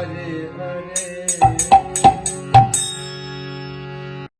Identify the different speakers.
Speaker 1: i hare hare